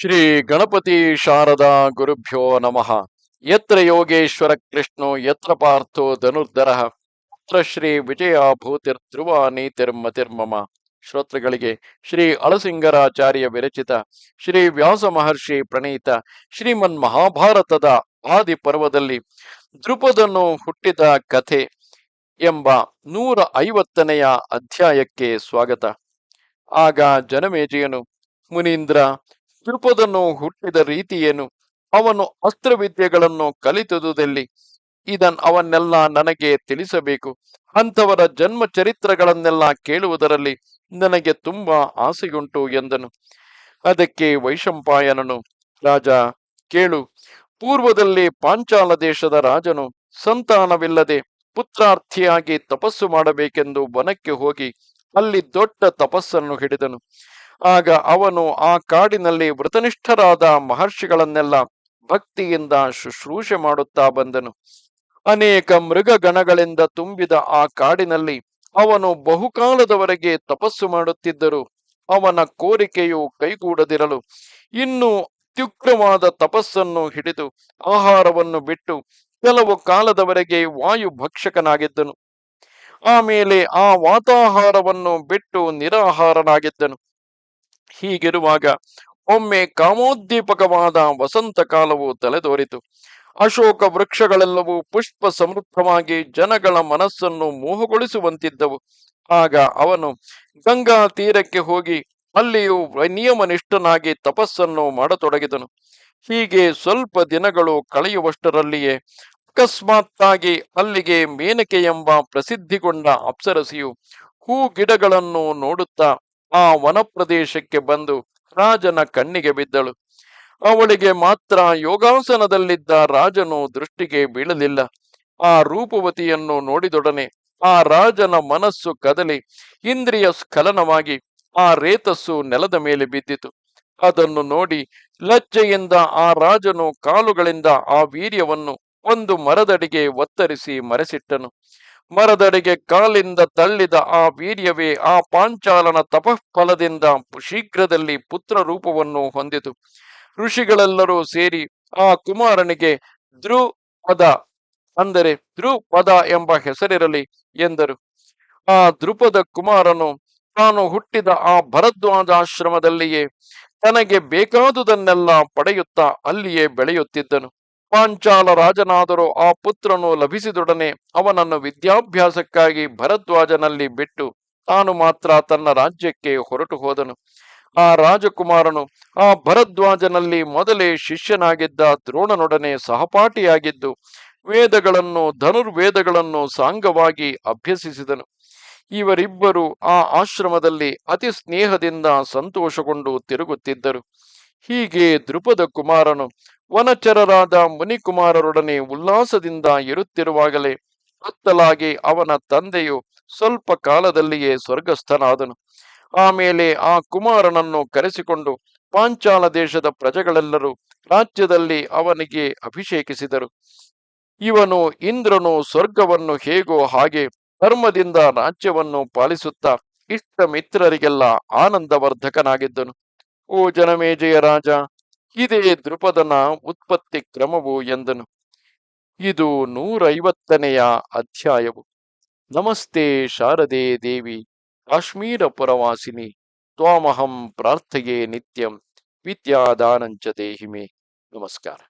ಶ್ರೀ ಗಣಪತಿ ಶಾರದಾ ಗುರುಭ್ಯೋ ನಮಃ. ಯತ್ರ ಯೋಗೇಶ್ವರ ಕೃಷ್ಣೋ, ಯತ್ರ ಪಾರ್ಥೋ ಧನುರ್ಧರ, ಪುತ್ರ ಶ್ರೀ ವಿಜಯ ಭೂತಿರ್ ಧ್ರುವ ನೀತಿರ್ಮತಿರ್ಮಮ ಶ್ರೋತೃಗಳಿಗೆ ಶ್ರೀ ಅಳಸಿಂಗರಾಚಾರ್ಯ ವಿರಚಿತ, ಶ್ರೀ ವ್ಯಾಸ ಮಹರ್ಷಿ ಪ್ರಣೀತ, ಶ್ರೀಮನ್ ಮಹಾಭಾರತದ ಆದಿ ಪರ್ವದಲ್ಲಿ ದೃಪದನ್ನು ಹುಟ್ಟಿದ ಕಥೆ ಎಂಬ ನೂರ ಐವತ್ತನೆಯ ಅಧ್ಯಾಯಕ್ಕೆ ಸ್ವಾಗತ. ಆಗ ಜನಮೇಜಿಯನು, ಮುನೀಂದ್ರ ದೃಪದನು ಹುಟ್ಟಿದ ರೀತಿಯೇನು ಅವನು ಅಸ್ತ್ರವಿದ್ಯೆಗಳನ್ನು ಕಲಿತುದುದೆಲ್ಲಿ? ಇದನ್ ಅವನ್ನೆಲ್ಲ ನನಗೆ ತಿಳಿಸಬೇಕು. ಅಂಥವರ ಜನ್ಮ ಚರಿತ್ರಗಳನ್ನೆಲ್ಲ ಕೇಳುವುದರಲ್ಲಿ ನನಗೆ ತುಂಬಾ ಆಸೆಯುಂಟು ಎಂದನು. ಅದಕ್ಕೆ ವೈಶಂಪಾಯನನು, ರಾಜ, ಕೇಳು. ಪೂರ್ವದಲ್ಲಿ ಪಾಂಚಾಲ ದೇಶದ ರಾಜನು ಸಂತಾನವಿಲ್ಲದೆ ಪುತ್ರಾರ್ಥಿಯಾಗಿ ತಪಸ್ಸು ಮಾಡಬೇಕೆಂದು ವನಕ್ಕೆ ಹೋಗಿ ಅಲ್ಲಿ ದೊಡ್ಡ ತಪಸ್ಸನ್ನು ಹಿಡಿದನು. ಆಗ ಅವನು ಆ ಕಾಡಿನಲ್ಲಿ ವೃತನಿಷ್ಠರಾದ ಮಹರ್ಷಿಗಳನ್ನೆಲ್ಲ ಭಕ್ತಿಯಿಂದ ಶುಶ್ರೂಷೆ ಮಾಡುತ್ತಾ ಬಂದನು. ಅನೇಕ ಮೃಗಗಣಗಳಿಂದ ತುಂಬಿದ ಆ ಕಾಡಿನಲ್ಲಿ ಅವನು ಬಹುಕಾಲದವರೆಗೆ ತಪಸ್ಸು ಮಾಡುತ್ತಿದ್ದರು. ಅವನ ಕೋರಿಕೆಯು ಕೈಗೂಡದಿರಲು ಇನ್ನು ಅತ್ಯುಗ್ರವಾದ ತಪಸ್ಸನ್ನು ಹಿಡಿದು ಆಹಾರವನ್ನು ಬಿಟ್ಟು ಕೆಲವು ಕಾಲದವರೆಗೆ ವಾಯು ಭಕ್ಷಕನಾಗಿದ್ದನು. ಆಮೇಲೆ ಆ ವಾತಾಹಾರವನ್ನು ಬಿಟ್ಟು ನಿರಾಹಾರನಾಗಿದ್ದನು. ಹೀಗಿರುವಾಗ ಒಮ್ಮೆ ಕಾಮೋದ್ದೀಪಕವಾದ ವಸಂತ ಕಾಲವು ತಲೆದೋರಿತು. ಅಶೋಕ ವೃಕ್ಷಗಳೆಲ್ಲವೂ ಪುಷ್ಪ ಸಮೃದ್ಧವಾಗಿ ಜನಗಳ ಮನಸ್ಸನ್ನು ಮೋಹಗೊಳಿಸುವಂತಿದ್ದವು. ಆಗ ಅವನು ಗಂಗಾ ತೀರಕ್ಕೆ ಹೋಗಿ ಅಲ್ಲಿಯೂ ನಿಯಮನಿಷ್ಠನಾಗಿ ತಪಸ್ಸನ್ನು ಮಾಡತೊಡಗಿದನು. ಹೀಗೆ ಸ್ವಲ್ಪ ದಿನಗಳು ಕಳೆಯುವಷ್ಟರಲ್ಲಿಯೇ ಅಕಸ್ಮಾತ್ತಾಗಿ ಅಲ್ಲಿಗೆ ಮೇನಕೆ ಎಂಬ ಪ್ರಸಿದ್ಧಿಗೊಂಡ ಅಪ್ಸರಸಿಯು ಹೂ ಗಿಡಗಳನ್ನು ನೋಡುತ್ತಾ ಆ ವನಪ್ರದೇಶಕ್ಕೆ ಬಂದು ರಾಜನ ಕಣ್ಣಿಗೆ ಬಿದ್ದಳು. ಅವಳಿಗೆ ಮಾತ್ರ ಯೋಗಾಸನದಲ್ಲಿದ್ದ ರಾಜನು ದೃಷ್ಟಿಗೆ ಬೀಳಲಿಲ್ಲ. ಆ ರೂಪವತಿಯನ್ನು ನೋಡಿದೊಡನೆ ಆ ರಾಜನ ಮನಸ್ಸು ಕದಲಿ, ಇಂದ್ರಿಯ ಸ್ಖಲನವಾಗಿ ಆ ರೇತಸ್ಸು ನೆಲದ ಮೇಲೆ ಬಿದ್ದಿತು. ಅದನ್ನು ನೋಡಿ ಲಜ್ಜೆಯಿಂದ ಆ ರಾಜನು ಕಾಲುಗಳಿಂದ ಆ ವೀರ್ಯವನ್ನು ಒಂದು ಮರದಡಿಗೆ ಒತ್ತರಿಸಿ ಮರೆಸಿಟ್ಟನು. ಮರದಡಿಗೆ ಕಾಲಿಂದ ತಳ್ಳಿದ ಆ ವೀರ್ಯವೇ ಆ ಪಾಂಚಾಲನ ತಪಃಫಲದಿಂದ ಶೀಘ್ರದಲ್ಲಿ ಪುತ್ರ ರೂಪವನ್ನು ಹೊಂದಿತು. ಋಷಿಗಳೆಲ್ಲರೂ ಸೇರಿ ಆ ಕುಮಾರನಿಗೆ ಧ್ರುಪದ ಅಂದರೆ ಧ್ರುಪದ ಎಂಬ ಹೆಸರಿರಲಿ ಎಂದರು. ಆ ಧ್ರುಪದ ಕುಮಾರನು ತಾನು ಹುಟ್ಟಿದ ಆ ಭರದ್ವಾಜಾಶ್ರಮದಲ್ಲಿಯೇ ತನಗೆ ಬೇಕಾದುದನ್ನೆಲ್ಲ ಪಡೆಯುತ್ತಾ ಅಲ್ಲಿಯೇ ಬೆಳೆಯುತ್ತಿದ್ದನು. ಪಾಂಚಾಲ ರಾಜನಾದರೂ ಆ ಪುತ್ರನು ಲಭಿಸಿದೊಡನೆ ಅವನನ್ನು ವಿದ್ಯಾಭ್ಯಾಸಕ್ಕಾಗಿ ಭರದ್ವಾಜನಲ್ಲಿ ಬಿಟ್ಟು ತಾನು ಮಾತ್ರ ತನ್ನ ರಾಜ್ಯಕ್ಕೆ ಹೊರಟು ಹೋದನು. ಆ ರಾಜಕುಮಾರನು ಆ ಭರದ್ವಾಜನಲ್ಲಿ ಮೊದಲೇ ಶಿಷ್ಯನಾಗಿದ್ದ ದ್ರೋಣನೊಡನೆ ಸಹಪಾಠಿಯಾಗಿದ್ದು ವೇದಗಳನ್ನು ಧನುರ್ವೇದಗಳನ್ನು ಸಾಂಗವಾಗಿ ಅಭ್ಯಸಿಸಿದನು. ಇವರಿಬ್ಬರು ಆ ಆಶ್ರಮದಲ್ಲಿ ಅತಿ ಸ್ನೇಹದಿಂದ ಸಂತೋಷಗೊಂಡು ತಿರುಗುತ್ತಿದ್ದರು. ಹೀಗೆ ದ್ರುಪದ ಕುಮಾರನು ವನಚರರಾದ ಮುನಿಕುಮಾರರೊಡನೆ ಉಲ್ಲಾಸದಿಂದ ಇರುತ್ತಿರುವಾಗಲೇ ಕತ್ತಲಾಗಿ ಅವನ ತಂದೆಯು ಸ್ವಲ್ಪ ಕಾಲದಲ್ಲಿಯೇ ಸ್ವರ್ಗಸ್ಥನಾದನು. ಆಮೇಲೆ ಆ ಕುಮಾರನನ್ನು ಕರೆಸಿಕೊಂಡು ಪಾಂಚಾಲ ದೇಶದ ಪ್ರಜೆಗಳೆಲ್ಲರೂ ರಾಜ್ಯದಲ್ಲಿ ಅವನಿಗೆ ಅಭಿಷೇಕಿಸಿದರು. ಇವನು ಇಂದ್ರನು ಸ್ವರ್ಗವನ್ನು ಹೇಗೋ ಹಾಗೆ ಧರ್ಮದಿಂದ ರಾಜ್ಯವನ್ನು ಪಾಲಿಸುತ್ತಾ ಇಷ್ಟ ಮಿತ್ರರಿಗೆಲ್ಲ ಆನಂದವರ್ಧಕನಾಗಿದ್ದನು. ಓ ಜನಮೇಜಯ ರಾಜ ಇದೇ ದೃಪದನ ಉತ್ಪತ್ತಿ ಕ್ರಮವು ಎಂದನು. ಇದು ನೂರೈವತ್ತನೆಯ ಅಧ್ಯಾಯವು. ನಮಸ್ತೆ ಶಾರದೆ ದೇವಿ, ಕಾಶ್ಮೀರ ಪುರವಾಸಿನಿ, ತ್ವಾಮಹಂ ಪ್ರಾರ್ಥೆಯೇ ನಿತ್ಯಂ, ವಿದ್ಯಾದಾನಂಚ ದೇಹಿಮೆ. ನಮಸ್ಕಾರ.